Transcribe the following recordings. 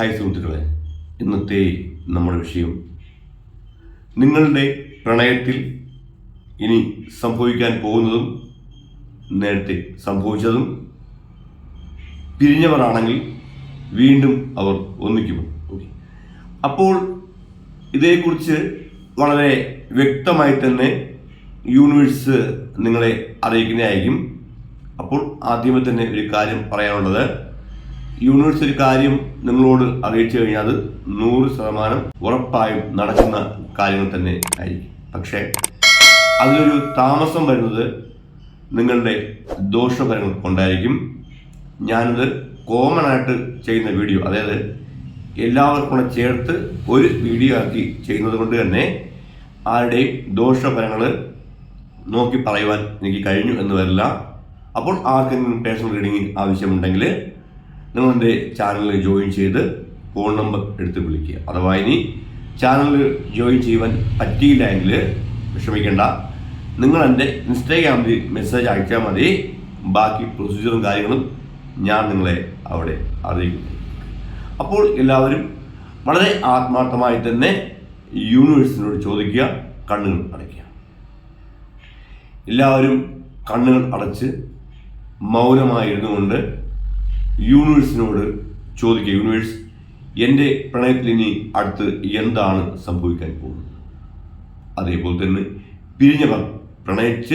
Hi സുഹൃത്തുക്കളെ ഇന്നത്തെ നമ്മുടെ വിഷയം. നിങ്ങളുടെ പ്രണയത്തിൽ ഇനി സംഭവിക്കാൻ പോകുന്നതും നേരത്തെ സംഭവിച്ചതും പിരിഞ്ഞവരാണെങ്കിൽ വീണ്ടും അവർ ഒന്നിക്കുമോ? ഓക്കെ അപ്പോൾ ഇതേക്കുറിച്ച് വളരെ വ്യക്തമായി തന്നെ യൂണിവേഴ്സ് നിങ്ങളെ അറിയിക്കുന്നതായിരിക്കും. അപ്പോൾ ആദ്യമേ തന്നെ ഒരു കാര്യം പറയാനുള്ളത് യൂണിവേഴ്സ് ഒരു കാര്യം നിങ്ങളോട് അറിയിച്ചു കഴിഞ്ഞാൽ അത് നൂറ് ശതമാനം ഉറപ്പായും നടക്കുന്ന കാര്യങ്ങൾ തന്നെ ആയിരിക്കും. പക്ഷേ അതിലൊരു താമസം വരുന്നത് നിങ്ങളുടെ ദോഷഫലങ്ങൾ കൊണ്ടായിരിക്കും. ഞാനിത് കോമൺ ആയിട്ട് ചെയ്യുന്ന വീഡിയോ അതായത് എല്ലാവർക്കും കൂടെ ചേർത്ത് ഒരു വീഡിയോ ആക്കി ചെയ്യുന്നത് കൊണ്ട് തന്നെ ആരുടെയും ദോഷഫലങ്ങൾ നോക്കി പറയുവാൻ എനിക്ക് കഴിഞ്ഞു എന്ന് വരില്ല. അപ്പോൾ ആർക്കെങ്കിലും പേഴ്സണൽ റീഡിംഗ് ആവശ്യമുണ്ടെങ്കിൽ എന്റെ ചാനലിൽ ജോയിൻ ചെയ്ത് ഫോൺ നമ്പർ എടുത്ത് വിളിക്കുക. അഥവാ ഇനി ചാനലിൽ ജോയിൻ ചെയ്യുവാൻ പറ്റിയില്ല എങ്കിൽ വിഷമിക്കേണ്ട. നിങ്ങൾ എന്റെ ഇൻസ്റ്റാഗ്രാമിൽ മെസ്സേജ് അയച്ചാൽ മതി. ബാക്കി പ്രൊസീജിയറും കാര്യങ്ങളും ഞാൻ നിങ്ങളെ അവിടെ അറിയിക്കും. അപ്പോൾ എല്ലാവരും വളരെ ആത്മാർത്ഥമായി തന്നെ യൂണിവേഴ്സിനോട് ചോദിക്കുക കണ്ണുകൾ അടയ്ക്കുക. എല്ലാവരും കണ്ണുകൾ അടച്ച് മൗനമായിരുന്നു കൊണ്ട് യൂണിവേഴ്സിനോട് ചോദിക്കുക യൂണിവേഴ്സ് എന്റെ പ്രണയത്തിൽ ഇനി അടുത്ത് എന്താണ് സംഭവിക്കാൻ പോകുന്നത്? അതേപോലെ തന്നെ പിരിഞ്ഞവർ പ്രണയിച്ച്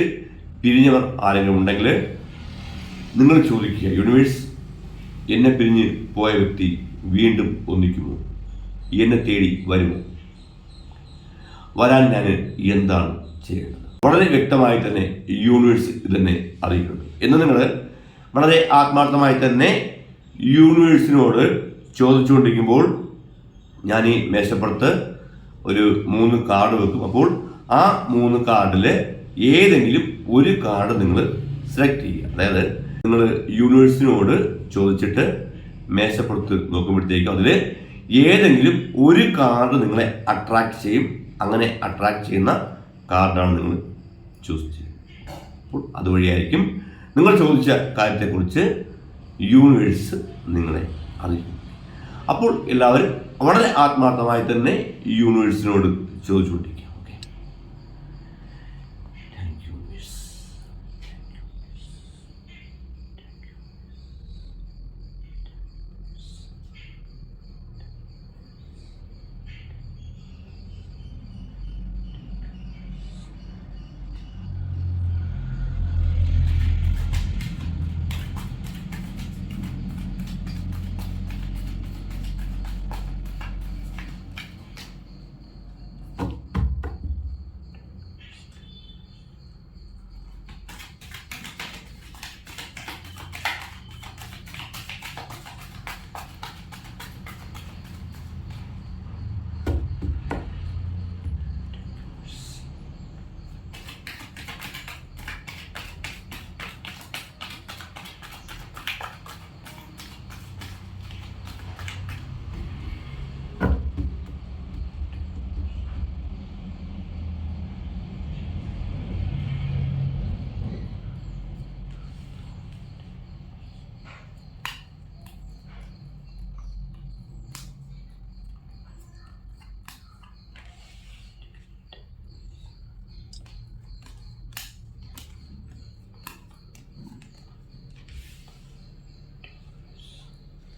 പിരിഞ്ഞവർ ആരെങ്കിലും ഉണ്ടെങ്കിൽ നിങ്ങൾ ചോദിക്കുക യൂണിവേഴ്സ് എന്നെ പിരിഞ്ഞ് പോയ വ്യക്തി വീണ്ടും ഒന്നിക്കുമോ? എന്നെ തേടി വരുമോ? വരാൻ ഞാൻ എന്താണ് ചെയ്യേണ്ടത്? വളരെ വ്യക്തമായി തന്നെ യൂണിവേഴ്സ് ഇതെന്നെ അറിയിക്കുന്നുണ്ട്. എന്ന് നിങ്ങൾ വളരെ ആത്മാർത്ഥമായി തന്നെ യൂണിവേഴ്സിനോട് ചോദിച്ചുകൊണ്ടിരിക്കുമ്പോൾ ഞാൻ ഈ മേശപ്പുറത്ത് ഒരു മൂന്ന് കാർഡ് വെക്കും. അപ്പോൾ ആ മൂന്ന് കാർഡിൽ ഏതെങ്കിലും ഒരു കാർഡ് നിങ്ങൾ സെലക്ട് ചെയ്യുക. അതായത് നിങ്ങൾ യൂണിവേഴ്സിനോട് ചോദിച്ചിട്ട് മേശപ്പുറത്ത് നോക്കുമ്പോഴത്തേക്കും അതിൽ ഏതെങ്കിലും ഒരു കാർഡ് നിങ്ങളെ അട്രാക്ട് ചെയ്യും. അങ്ങനെ അട്രാക്ട് ചെയ്യുന്ന കാർഡാണ് നിങ്ങൾ ചൂസ് ചെയ്യുന്നത് അപ്പോൾ അതുവഴിയായിരിക്കും നിങ്ങൾ ചോദിച്ച കാര്യത്തെക്കുറിച്ച് യൂണിവേഴ്സ് നിങ്ങളെ അറിയിക്കും. അപ്പോൾ എല്ലാവരും വളരെ ആത്മാർത്ഥമായി തന്നെ യൂണിവേഴ്സിനോട് ചോദിച്ചുകൊണ്ടിരിക്കുക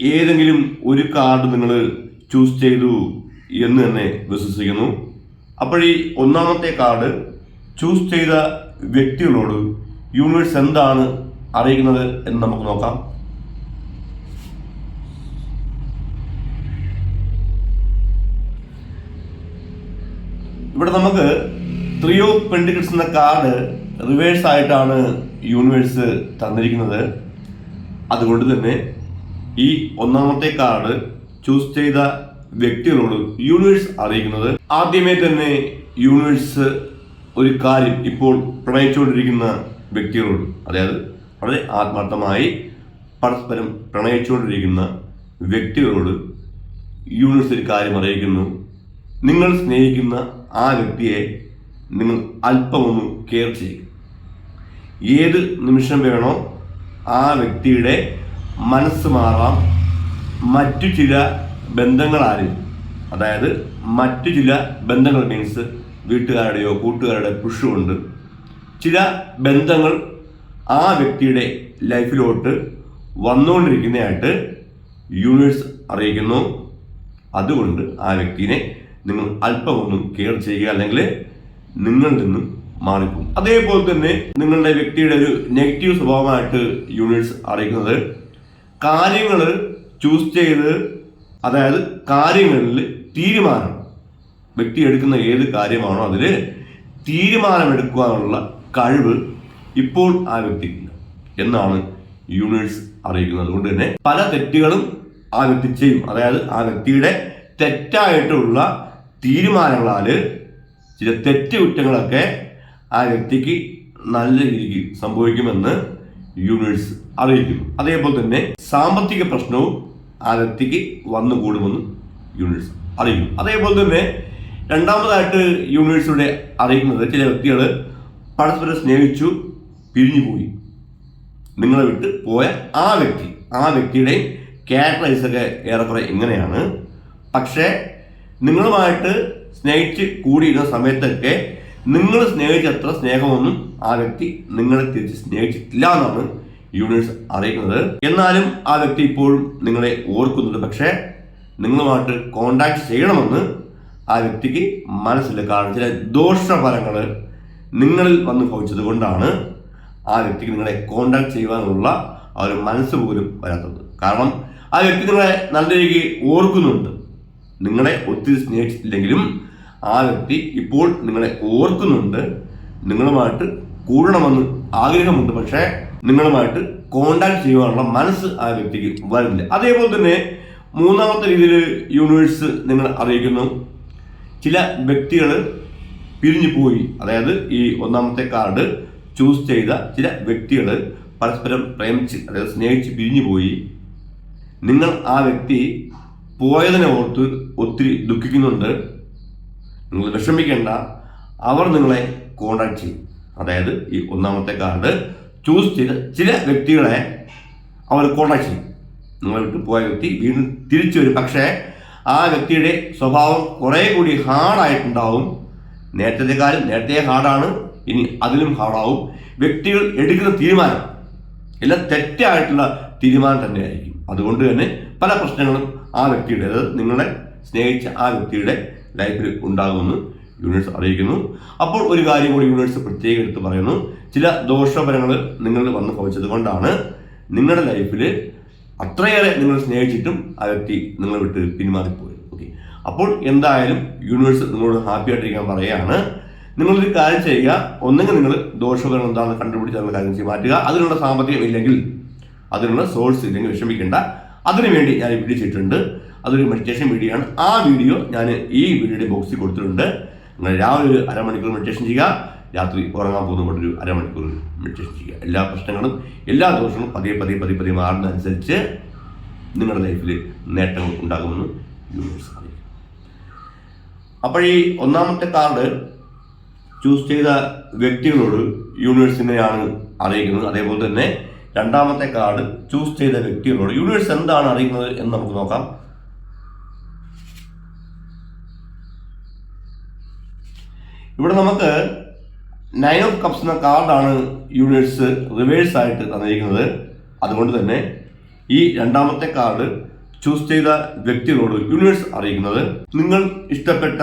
ഏതെങ്കിലും ഒരു കാർഡ് നിങ്ങൾ ചൂസ് ചെയ്തു എന്ന് തന്നെ വിശ്വസിക്കുന്നു. അപ്പോൾ ഈ ഒന്നാമത്തെ കാർഡ് ചൂസ് ചെയ്ത വ്യക്തികളോട് യൂണിവേഴ്സ് എന്താണ് അറിയിക്കുന്നത് എന്ന് നമുക്ക് നോക്കാം. ഇവിടെ നമുക്ക് ത്രീ ഓഫ് പെൻഡിക്കിൾസ് എന്ന കാർഡ് റിവേഴ്സ് ആയിട്ടാണ് യൂണിവേഴ്സ് തന്നിരിക്കുന്നത്. അതുകൊണ്ട് തന്നെ ഈ ഒന്നാമത്തെ കാർഡ് ചൂസ് ചെയ്ത വ്യക്തികളോട് യൂണിവേഴ്സ് അറിയിക്കുന്നത്. ആദ്യമേ തന്നെ യൂണിവേഴ്സ് ഒരു കാര്യം ഇപ്പോൾ പ്രണയിച്ചുകൊണ്ടിരിക്കുന്ന വ്യക്തികളോട് അതായത് വളരെ ആത്മാർത്ഥമായി പരസ്പരം പ്രണയിച്ചുകൊണ്ടിരിക്കുന്ന വ്യക്തികളോട് യൂണിവേഴ്സ് ഒരു കാര്യം അറിയിക്കുന്നു. നിങ്ങൾ സ്നേഹിക്കുന്ന ആ വ്യക്തിയെ നിങ്ങൾ അല്പമൊന്ന് കെയർ ചെയ്യും. ഏത് നിമിഷം വേണോ ആ വ്യക്തിയുടെ മനസ്സ് മാറാം. മറ്റു ചില ബന്ധങ്ങളാൽ അതായത് മറ്റു ചില ബന്ധങ്ങൾ മീൻസ് വീട്ടുകാരുടെയോ കൂട്ടുകാരുടെ പുഷ് കൊണ്ട് ചില ബന്ധങ്ങൾ ആ വ്യക്തിയുടെ ലൈഫിലോട്ട് വന്നുകൊണ്ടിരിക്കുന്നതായിട്ട് യൂണിവേഴ്സ് അറിയിക്കുന്നു. അതുകൊണ്ട് ആ വ്യക്തിനെ നിങ്ങൾ അല്പമൊന്നും കെയർ ചെയ്യുക അല്ലെങ്കിൽ നിങ്ങളിൽ നിന്നും മാറിപ്പോകും. അതേപോലെ തന്നെ നിങ്ങളുടെ വ്യക്തിയുടെ ഒരു നെഗറ്റീവ് സ്വഭാവമായിട്ട് യൂണിവേഴ്സ് അറിയിക്കുന്നത് കാര്യങ്ങൾ ചൂസ് ചെയ്ത് അതായത് കാര്യങ്ങളിൽ തീരുമാനം. വ്യക്തി എടുക്കുന്ന ഏത് കാര്യമാണോ അതിൽ തീരുമാനമെടുക്കുവാനുള്ള കഴിവ് ഇപ്പോൾ ആ വ്യക്തിക്കില്ല എന്നാണ് യൂണിവേഴ്സ് അറിയിക്കുന്നത്. അതുകൊണ്ട് തന്നെ പല തെറ്റുകളും ആ വ്യക്തി ചെയ്യും. അതായത് ആ വ്യക്തിയുടെ തെറ്റായിട്ടുള്ള തീരുമാനങ്ങളാൽ ചില തെറ്റ് കുറ്റങ്ങളൊക്കെ ആ വ്യക്തിക്ക് നല്ല രീതിക്ക് സംഭവിക്കുമെന്ന് യൂണിവേഴ്സ് അറിയിക്കുന്നു. അതേപോലെ തന്നെ സാമ്പത്തിക പ്രശ്നവും ആ വ്യക്തിക്ക് വന്നുകൂടുമെന്ന് യൂണിവേഴ്സ് അറിയിക്കുന്നു. അതേപോലെ തന്നെ രണ്ടാമതായിട്ട് യൂണിവേഴ്സിലൂടെ അറിയിക്കുന്നത് ചില വ്യക്തികൾ പരസ്പരം സ്നേഹിച്ചു പിരിഞ്ഞുപോയി നിങ്ങളെ വിട്ട് പോയ ആ വ്യക്തി ആ വ്യക്തിയുടെ ക്യാരക്ടറൈസ് ഒക്കെ ഏറെക്കുറെ ഇങ്ങനെയാണ് പക്ഷേ നിങ്ങളുമായിട്ട് സ്നേഹിച്ച് കൂടിയിരുന്ന സമയത്തൊക്കെ നിങ്ങൾ സ്നേഹിച്ചത്ര സ്നേഹമൊന്നും ആ വ്യക്തി നിങ്ങളെ തിരിച്ച് സ്നേഹിച്ചിട്ടില്ല എന്നാണ് യൂണിവേഴ്സ് അറിയിക്കുന്നത്. എന്നാലും ആ വ്യക്തി ഇപ്പോഴും നിങ്ങളെ ഓർക്കുന്നുണ്ട്. പക്ഷേ നിങ്ങളുമായിട്ട് കോണ്ടാക്ട് ചെയ്യണമെന്ന് ആ വ്യക്തിക്ക് മനസ്സിൽ കാരണം ചില ദോഷഫലങ്ങൾ നിങ്ങളിൽ വന്ന് ഭവിച്ചത് കൊണ്ടാണ് ആ വ്യക്തിക്ക് നിങ്ങളെ കോണ്ടാക്ട് ചെയ്യുവാനുള്ള ആ ഒരു മനസ്സ് പോലും വരാത്തത്. കാരണം ആ വ്യക്തി നിങ്ങളെ നല്ല രീതിക്ക് ഓർക്കുന്നുണ്ട്. നിങ്ങളെ ഒത്തിരി സ്നേഹിച്ചിട്ടില്ലെങ്കിലും ആ വ്യക്തി ഇപ്പോൾ നിങ്ങളെ ഓർക്കുന്നുണ്ട്. നിങ്ങളുമായിട്ട് കൂടണമെന്ന് ആഗ്രഹമുണ്ട്. പക്ഷേ നിങ്ങളുമായിട്ട് കോണ്ടാക്ട് ചെയ്യുവാനുള്ള മനസ്സ് ആ വ്യക്തിക്ക് വരുന്നില്ല അതേപോലെ തന്നെ മൂന്നാമത്തെ രീതിയിൽ യൂണിവേഴ്സ് നിങ്ങൾ അറിയിക്കുന്നു. ചില വ്യക്തികൾ പിരിഞ്ഞു പോയി. അതായത് ഈ ഒന്നാമത്തെ കാർഡ് ചൂസ് ചെയ്ത ചില വ്യക്തികൾ പരസ്പരം പ്രേമിച്ച് അതായത് സ്നേഹിച്ച് പിരിഞ്ഞു പോയി. നിങ്ങൾ ആ വ്യക്തി പോയതിനെ ഓർത്ത് ഒത്തിരി ദുഃഖിക്കുന്നുണ്ട്. നിങ്ങൾ വിഷമിക്കേണ്ട. അവർ നിങ്ങളെ കോണ്ടാക്ട് ചെയ്യും. അതായത് ഈ ഒന്നാമത്തെ കാർഡ് ചൂസ് ചെയ്ത ചില വ്യക്തികളെ അവർ കോണ്ടാക്ട് ചെയ്യും. നിങ്ങൾക്ക് പോയ വ്യക്തി വീണ്ടും തിരിച്ചു വരും. പക്ഷേ ആ വ്യക്തിയുടെ സ്വഭാവം കുറേ കൂടി ഹാർഡായിട്ടുണ്ടാവും നേരത്തേക്കാളും നേരത്തെ ഹാർഡാണ് ഇനി അതിലും ഹാർഡാവും വ്യക്തികൾ എടുക്കുന്ന തീരുമാനം എല്ലാം തെറ്റായിട്ടുള്ള തീരുമാനം തന്നെയായിരിക്കും. അതുകൊണ്ട് തന്നെ പല പ്രശ്നങ്ങളും ആ വ്യക്തിയുടെ അതായത് നിങ്ങളെ സ്നേഹിച്ച ആ വ്യക്തിയുടെ ലൈഫിൽ ഉണ്ടാകുമെന്ന് യൂണിവേഴ്സ് അറിയിക്കുന്നു. അപ്പോൾ ഒരു കാര്യം കൂടി യൂണിവേഴ്സ് പ്രത്യേകം എടുത്ത് പറയുന്നു. ചില ദോഷഫലങ്ങൾ നിങ്ങളിൽ വന്ന് ഭവിച്ചത് കൊണ്ടാണ് നിങ്ങളുടെ ലൈഫിൽ അത്രയേറെ നിങ്ങൾ സ്നേഹിച്ചിട്ടും ആ വ്യക്തി നിങ്ങളെ വിട്ട് പിന്മാറിപ്പോയത്. ഓക്കെ അപ്പോൾ എന്തായാലും യൂണിവേഴ്സ് നിങ്ങളോട് ഹാപ്പി ആയിട്ടിരിക്കാൻ പറയുകയാണ്. നിങ്ങളൊരു കാര്യം ചെയ്യുക. ഒന്നെങ്കിൽ നിങ്ങൾ ദോഷഫലം എന്താണെന്ന് കണ്ടുപിടിച്ച് അതിനുള്ള കാര്യം ചെയ്ത് മാറ്റുക. അതിനുള്ള സാമ്പത്തികം ഇല്ലെങ്കിൽ അതിനുള്ള സോഴ്സ് ഇല്ലെങ്കിൽ വിഷമിക്കേണ്ട. അതിനുവേണ്ടി ഞാൻ വീഡിയോ ചെയ്തിട്ടുണ്ട്. അതൊരു മെഡിറ്റേഷൻ വീഡിയോ ആണ്. ആ വീഡിയോ ഞാൻ ഈ വീഡിയോയുടെ ബോക്സിൽ കൊടുത്തിട്ടുണ്ട്. നിങ്ങൾ രാവിലെ ഒരു അരമണിക്കൂർ മെഡിറ്റേഷൻ ചെയ്യുക. രാത്രി ഉറങ്ങാൻ പോകുന്നതുകൊണ്ട് ഒരു അരമണിക്കൂർ മെഡിറ്റേഷൻ ചെയ്യുക. എല്ലാ പ്രശ്നങ്ങളും എല്ലാ ദോഷങ്ങളും പതിയെ പതിയെ പതിയെ പതിയെ മാറുന്നതനുസരിച്ച് നിങ്ങളുടെ ലൈഫിൽ നേട്ടങ്ങൾ ഉണ്ടാകുമെന്ന് യൂണിവേഴ്സ് അറിയിക്കും അപ്പോൾ ഈ ഒന്നാമത്തെ കാർഡ് ചൂസ് ചെയ്ത വ്യക്തികളോട് യൂണിവേഴ്സ് ഇങ്ങനെയാണ് അറിയിക്കുന്നത്. അതേപോലെ തന്നെ രണ്ടാമത്തെ കാർഡ് ചൂസ് ചെയ്ത വ്യക്തികളോട് യൂണിവേഴ്സ് എന്താണ് അറിയുന്നത് എന്ന് നമുക്ക് നോക്കാം. ഇവിടെ നമുക്ക് നയൻ ഓഫ് കപ്സ് എന്ന കാർഡാണ് യൂണിവേഴ്സ് റിവേഴ്സ് ആയിട്ട് തന്നിരിക്കുന്നത്. അതുകൊണ്ട് തന്നെ ഈ രണ്ടാമത്തെ കാർഡ് ചൂസ് ചെയ്ത വ്യക്തികളോട് യൂണിവേഴ്സ് അറിയിക്കുന്നത്. നിങ്ങൾ ഇഷ്ടപ്പെട്ട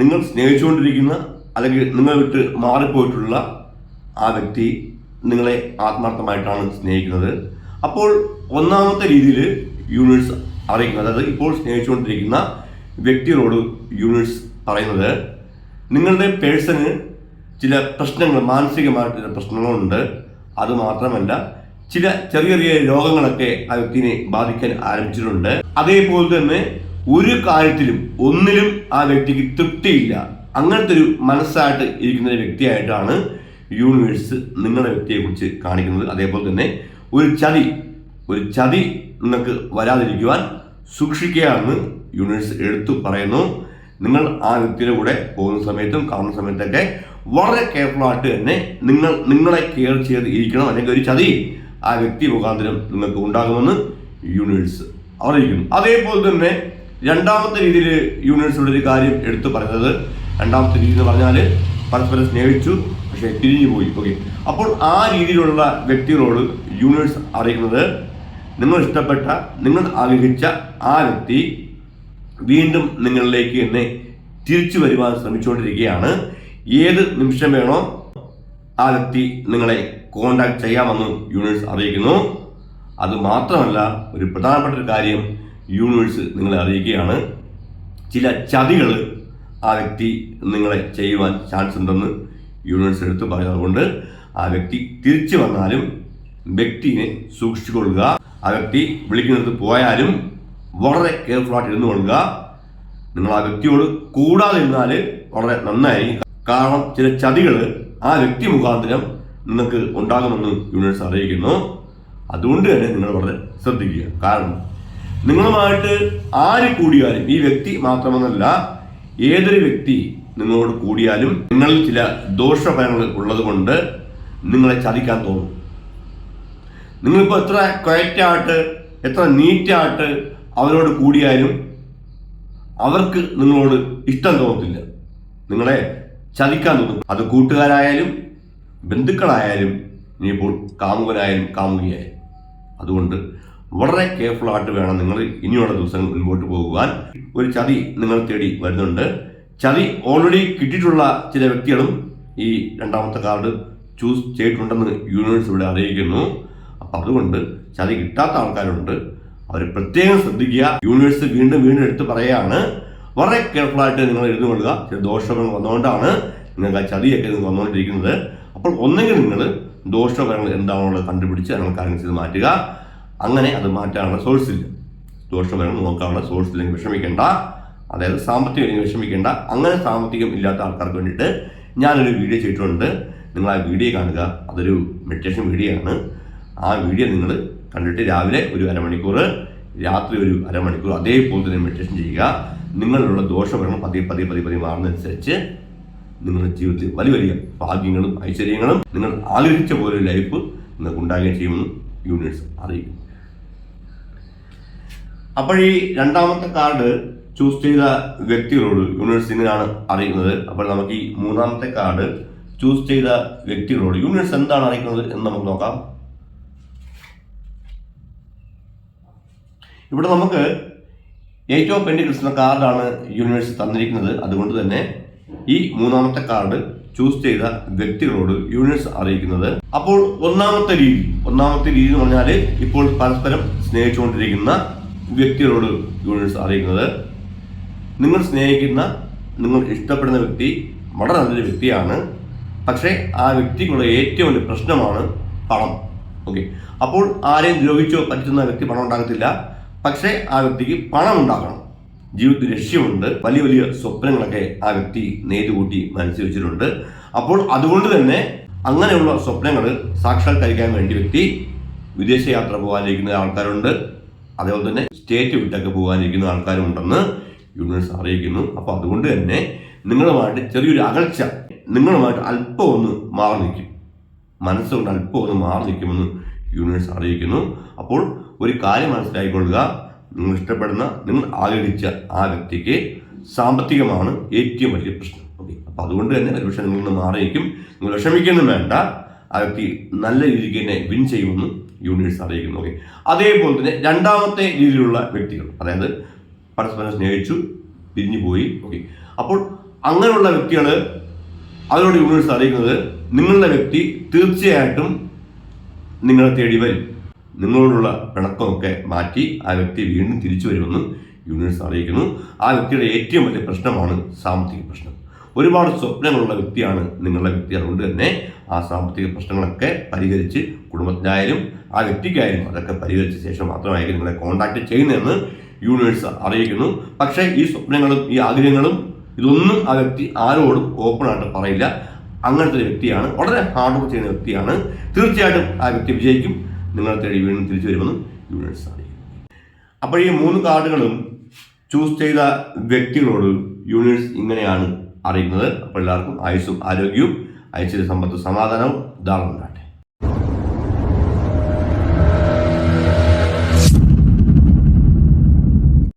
നിങ്ങൾ സ്നേഹിച്ചുകൊണ്ടിരിക്കുന്ന അല്ലെങ്കിൽ നിങ്ങൾ വിട്ട് മാറിപ്പോയിട്ടുള്ള ആ വ്യക്തി നിങ്ങളെ ആത്മാർത്ഥമായിട്ടാണ് സ്നേഹിക്കുന്നത്. അപ്പോൾ ഒന്നാമത്തെ രീതിയിൽ യൂണിറ്റ്സ് അറിയിക്കുന്നത് അതായത് ഇപ്പോൾ സ്നേഹിച്ചുകൊണ്ടിരിക്കുന്ന വ്യക്തികളോട് യൂണിറ്റ്സ് പറയുന്നത് നിങ്ങളുടെ പേഴ്സണ് ചില പ്രശ്നങ്ങൾ മാനസികമായിട്ട് ചില പ്രശ്നങ്ങളുണ്ട്. അത് മാത്രമല്ല ചില ചെറിയ ചെറിയ രോഗങ്ങളൊക്കെ ആ വ്യക്തിനെ ബാധിക്കാൻ ആരംഭിച്ചിട്ടുണ്ട്. അതേപോലെ തന്നെ ഒരു കാര്യത്തിലും ഒന്നിലും ആ വ്യക്തിക്ക് തൃപ്തിയില്ല. അങ്ങനത്തെ ഒരു മനസ്സായിട്ട് ഇരിക്കുന്ന വ്യക്തിയായിട്ടാണ് യൂണിവേഴ്സ് നിങ്ങളുടെ വ്യക്തിയെക്കുറിച്ച് കാണിക്കുന്നത് അതേപോലെ തന്നെ ഒരു ചതി ഒരു ചതി നിങ്ങൾക്ക് വരാതിരിക്കുവാൻ സൂക്ഷിക്കുകയാണെന്ന് യൂണിവേഴ്സ് എടുത്തു പറയുന്നു. നിങ്ങൾ ആ വ്യക്തിയുടെ കൂടെ പോകുന്ന സമയത്തും കാണുന്ന സമയത്തൊക്കെ വളരെ കെയർഫുൾ ആയിട്ട് തന്നെ നിങ്ങൾ നിങ്ങളെ കെയർ ചെയ്ത് ഇരിക്കണം. അല്ലെങ്കിൽ ഒരു ചതി ആ വ്യക്തി മുഖാന്തരം നിങ്ങൾക്ക് ഉണ്ടാകുമെന്ന് യൂണിവേഴ്സ് അറിയിക്കുന്നു. അതേപോലെ തന്നെ രണ്ടാമത്തെ രീതിയിൽ യൂണിവേഴ്സിയുടെ ഒരു കാര്യം എടുത്തു പറയുന്നത്. രണ്ടാമത്തെ രീതി എന്ന് പറഞ്ഞാൽ പരസ്പരം സ്നേഹിച്ചു പക്ഷേ പിരിഞ്ഞു പോയി. ഓക്കെ അപ്പോൾ ആ രീതിയിലുള്ള വ്യക്തികളോട് യൂണിവേഴ്സ് അറിയിക്കുന്നത് നിങ്ങൾ ഇഷ്ടപ്പെട്ട നിങ്ങൾ ആഗ്രഹിച്ച ആ വ്യക്തി വീണ്ടും നിങ്ങളിലേക്ക് തന്നെ തിരിച്ചു വരുവാൻ ശ്രമിച്ചുകൊണ്ടിരിക്കുകയാണ്. ഏത് നിമിഷം വേണോ ആ വ്യക്തി നിങ്ങളെ കോണ്ടാക്ട് ചെയ്യാമെന്ന് യൂണിവേഴ്സ് അറിയിക്കുന്നു. അത് മാത്രമല്ല ഒരു പ്രധാനപ്പെട്ട ഒരു കാര്യം യൂണിവേഴ്സ് നിങ്ങളെ അറിയിക്കുകയാണ്. ചില ചതികൾ ആ വ്യക്തി നിങ്ങളെ ചെയ്യുവാൻ ചാൻസ് ഉണ്ടെന്ന് യൂണിവേഴ്സ് എടുത്തു പറയുന്നതുകൊണ്ട് ആ വ്യക്തി തിരിച്ചു വന്നാലും വ്യക്തിയെ സൂക്ഷിച്ചുകൊള്ളുക. ആ വ്യക്തി വിളിക്കുന്നിടത്ത് പോയാലും വളരെ കെയർഫുൾ ആയിട്ട് ഇരുന്നു കൊള്ളുക. നിങ്ങൾ ആ വ്യക്തിയോട് കൂടാതെ ഇരുന്നാൽ വളരെ നന്നായി കാരണം ചില ചതികൾ ആ വ്യക്തി മുഖാന്തരം നിങ്ങൾക്ക് ഉണ്ടാകുമെന്ന് യൂണിവേഴ്സ് അറിയിക്കുന്നു. അതുകൊണ്ട് തന്നെ നിങ്ങൾ വളരെ ശ്രദ്ധിക്കുക. കാരണം നിങ്ങളുമായിട്ട് ആര് കൂടിയാലും ഈ വ്യക്തി മാത്രമെന്നല്ല ഏതൊരു വ്യക്തി നിങ്ങളോട് കൂടിയാലും നിങ്ങളിൽ ചില ദോഷഫലങ്ങൾ ഉള്ളത് കൊണ്ട് നിങ്ങളെ ചതിക്കാൻ തോന്നും. നിങ്ങളിപ്പോൾ എത്ര ക്വയറ്റായിട്ട് എത്ര നീറ്റായിട്ട് അവരോട് കൂടിയാലും അവർക്ക് നിങ്ങളോട് ഇഷ്ടം തോന്നത്തില്ല. നിങ്ങളെ ചതിക്കാൻ തോന്നും. അത് കൂട്ടുകാരായാലും ബന്ധുക്കളായാലും ഇനിയിപ്പോൾ കാമുകനായാലും കാമുകിയായാലും. അതുകൊണ്ട് വളരെ കെയർഫുൾ ആയിട്ട് വേണം നിങ്ങൾ ഇനിയുള്ള ദിവസങ്ങൾ മുൻപോട്ട് പോകുവാൻ. ഒരു ചതി നിങ്ങൾ തേടി വരുന്നുണ്ട്. ചതി ഓൾറെഡി കിട്ടിയിട്ടുള്ള ചില വ്യക്തികളും ഈ രണ്ടാമത്തെ കാർഡ് ചൂസ് ചെയ്തിട്ടുണ്ടെന്ന് യൂണിവേഴ്സ് ഇവിടെ അറിയിക്കുന്നു. അപ്പം അതുകൊണ്ട് ചതി കിട്ടാത്ത ആൾക്കാരുണ്ട്. അവർ പ്രത്യേകം ശ്രദ്ധിക്കുക. യൂണിവേഴ്സ് വീണ്ടും വീണ്ടും എടുത്ത് പറയുകയാണ്. വളരെ കെയർഫുൾ ആയിട്ട് നിങ്ങൾ എഴുതി കൊള്ളുക ചില ദോഷങ്ങൾ വന്നുകൊണ്ടാണ് നിങ്ങൾക്ക് ആ ചതിയൊക്കെ നിങ്ങൾക്ക് വന്നുകൊണ്ടിരിക്കുന്നത്. അപ്പോൾ ഒന്നെങ്കിൽ നിങ്ങൾ ദോഷഫലങ്ങൾ എന്താണുള്ളത് കണ്ടുപിടിച്ച് നിങ്ങൾ കാര്യങ്ങൾ ചെയ്ത് മാറ്റുക. അങ്ങനെ അത് മാറ്റാനുള്ള സോഴ്സ് ഇല്ല. ദോഷഫലങ്ങൾ നോക്കാനുള്ള സോഴ്സ് ഇല്ലെങ്കിൽ വിഷമിക്കേണ്ട. അതായത് സാമ്പത്തികം വിഷമിക്കേണ്ട. അങ്ങനെ സാമ്പത്തികം ഇല്ലാത്ത ആൾക്കാർക്ക് വേണ്ടിയിട്ട് ഞാനൊരു വീഡിയോ ചെയ്തിട്ടുണ്ട്. നിങ്ങൾ ആ വീഡിയോ കാണുക. അതൊരു മെഡിറ്റേഷൻ വീഡിയോ ആണ്. ആ വീഡിയോ നിങ്ങൾ കണ്ടിട്ട് രാവിലെ ഒരു അരമണിക്കൂർ രാത്രി ഒരു അരമണിക്കൂർ അതേപോലെ തന്നെ മെഡിറ്റേഷൻ ചെയ്യുക. നിങ്ങളിലുള്ള ദോഷഫലങ്ങൾ പതി പതി പതി പതി മാറുന്നതനുസരിച്ച് നിങ്ങളുടെ ജീവിതത്തിൽ വലിയ വലിയ ഭാഗ്യങ്ങളും ഐശ്വര്യങ്ങളും നിങ്ങൾ ആഗ്രഹിച്ച പോലെ ലൈഫ് നിങ്ങൾക്ക് ഉണ്ടാകുകയും ചെയ്യുമെന്ന് യൂണിവേഴ്സ് അറിയിക്കും അപ്പോൾ ഈ രണ്ടാമത്തെ കാർഡ് ചൂസ് ചെയ്ത വ്യക്തികളോട് യൂണിവേഴ്സ് ഇങ്ങനെയാണ് അറിയുന്നത്. അപ്പോൾ നമുക്ക് ഈ മൂന്നാമത്തെ കാർഡ് ചൂസ് ചെയ്ത വ്യക്തികളോട് യൂണിവേഴ്സ് എന്താണ് അറിയിക്കുന്നത് എന്ന് നമുക്ക് നോക്കാം. ഇവിടെ നമുക്ക് ഏറ്റവും പെൻഡ് കിട്ടുന്ന കാർഡാണ് യൂണിവേഴ്സ് തന്നിരിക്കുന്നത്. അതുകൊണ്ട് തന്നെ ഈ മൂന്നാമത്തെ കാർഡ് ചൂസ് ചെയ്ത വ്യക്തികളോട് യൂണിവേഴ്സ് അറിയിക്കുന്നത്. അപ്പോൾ ഒന്നാമത്തെ രീതി ഒന്നാമത്തെ രീതി എന്ന് പറഞ്ഞാൽ ഇപ്പോൾ പരസ്പരം സ്നേഹിച്ചുകൊണ്ടിരിക്കുന്ന വ്യക്തികളോട് യൂണിവേഴ്സ് അറിയിക്കുന്നത്. നിങ്ങൾ സ്നേഹിക്കുന്ന നിങ്ങൾ ഇഷ്ടപ്പെടുന്ന വ്യക്തി വളരെ നല്ലൊരു വ്യക്തിയാണ്. പക്ഷേ ആ വ്യക്തിക്കുള്ള ഏറ്റവും വലിയ പ്രശ്നമാണ് പണം. ഓക്കെ അപ്പോൾ ആരെയും ദ്രോഹിച്ചോ പറ്റുന്ന വ്യക്തി പണം ഉണ്ടാകത്തില്ല പക്ഷേ ആ വ്യക്തിക്ക് പണം ഉണ്ടാക്കണം. ജീവിതത്തിൽ ലക്ഷ്യമുണ്ട്. വലിയ വലിയ സ്വപ്നങ്ങളൊക്കെ ആ വ്യക്തി നെയ്തുകൂട്ടി മനസ്സിൽ വെച്ചിട്ടുണ്ട്. അപ്പോൾ അതുകൊണ്ട് തന്നെ അങ്ങനെയുള്ള സ്വപ്നങ്ങൾ സാക്ഷാത്കരിക്കാൻ വേണ്ടി വ്യക്തി വിദേശയാത്ര പോകാനിരിക്കുന്ന ആൾക്കാരുണ്ട്. അതേപോലെ തന്നെ സ്റ്റേറ്റ് വിട്ടൊക്കെ പോകാനിരിക്കുന്ന ആൾക്കാരുണ്ടെന്ന് യൂണിവേഴ്സ് അറിയിക്കുന്നു. അപ്പോൾ അതുകൊണ്ട് തന്നെ നിങ്ങളുമായിട്ട് ചെറിയൊരു അകൽച്ച നിങ്ങളുമായിട്ട് അല്പം ഒന്ന് മാറി നിൽക്കും. മനസ്സുകൊണ്ട് അല്പം ഒന്ന് മാറി നിൽക്കുമെന്ന് യൂണിവേഴ്സ് അറിയിക്കുന്നു. അപ്പോൾ ഒരു കാര്യം മനസ്സിലാക്കിക്കൊള്ളുക നിങ്ങൾ ഇഷ്ടപ്പെടുന്ന നിങ്ങൾ ആഗ്രഹിച്ച ആ വ്യക്തിക്ക് സാമ്പത്തികമാണ് ഏറ്റവും വലിയ പ്രശ്നം. ഓക്കെ അപ്പോൾ അതുകൊണ്ട് തന്നെ ഒരു പക്ഷേ നിങ്ങളിൽ നിന്ന് മാറിയിരിക്കും നിങ്ങൾ വിഷമിക്കുന്നു വേണ്ട. ആ വ്യക്തി നല്ല രീതിക്ക് തന്നെ വിൻ ചെയ്യുമെന്ന് യൂണിവേഴ്സ് അറിയിക്കുന്നു. ഓക്കെ അതേപോലെ തന്നെ രണ്ടാമത്തെ രീതിയിലുള്ള വ്യക്തികൾ അതായത് പരസ്പരം സ്നേഹിച്ചു പിരിഞ്ഞു പോയി. ഓക്കെ അപ്പോൾ അങ്ങനെയുള്ള വ്യക്തികൾ അതിനോട് യൂണിവേഴ്സ് അറിയിക്കുന്നത് നിങ്ങളുടെ വ്യക്തി തീർച്ചയായിട്ടും നിങ്ങളെ തേടി വരും. നിങ്ങളോടുള്ള പിണക്കമൊക്കെ മാറ്റി ആ വ്യക്തി വീണ്ടും തിരിച്ചു വരുമെന്ന് യൂണിവേഴ്സ് അറിയിക്കുന്നു. ആ വ്യക്തിയുടെ ഏറ്റവും വലിയ പ്രശ്നമാണ് സാമ്പത്തിക പ്രശ്നം. ഒരുപാട് സ്വപ്നങ്ങളുള്ള വ്യക്തിയാണ് നിങ്ങളുടെ വ്യക്തി. അതുകൊണ്ട് തന്നെ ആ സാമ്പത്തിക പ്രശ്നങ്ങളൊക്കെ പരിഹരിച്ച് കുടുംബത്തിനായാലും ആ വ്യക്തിക്കായാലും അതൊക്കെ പരിഹരിച്ച ശേഷം മാത്രമായിരിക്കും നിങ്ങളെ കോൺടാക്ട് ചെയ്യുന്നതെന്ന് യൂണിവേഴ്സ് അറിയിക്കുന്നു. പക്ഷേ ഈ സ്വപ്നങ്ങളും ഈ ആഗ്രഹങ്ങളും ഇതൊന്നും ആ വ്യക്തി ആരോടും ഓപ്പണായിട്ട് പറയില്ല. അങ്ങനത്തെ ഒരു വ്യക്തിയാണ്. വളരെ ഹാർഡ് വർക്ക് ചെയ്യുന്ന വ്യക്തിയാണ്. തീർച്ചയായിട്ടും ആ വ്യക്തി വിജയിക്കും. നിങ്ങളെ തേടി വീണ്ടും തിരിച്ചു വരുമെന്ന് യൂണിവേഴ്സ് അറിയിക്കും അപ്പോൾ ഈ മൂന്ന് കാർഡുകളും ചൂസ് ചെയ്ത വ്യക്തികളോട് യൂണിവേഴ്സ് ഇങ്ങനെയാണ് അറിയുന്നത്. അപ്പോൾ എല്ലാവർക്കും ആയുസ്സും ആരോഗ്യവും ഐശ്വര്യ സമ്പത്ത് സമാധാനവും ധാരണ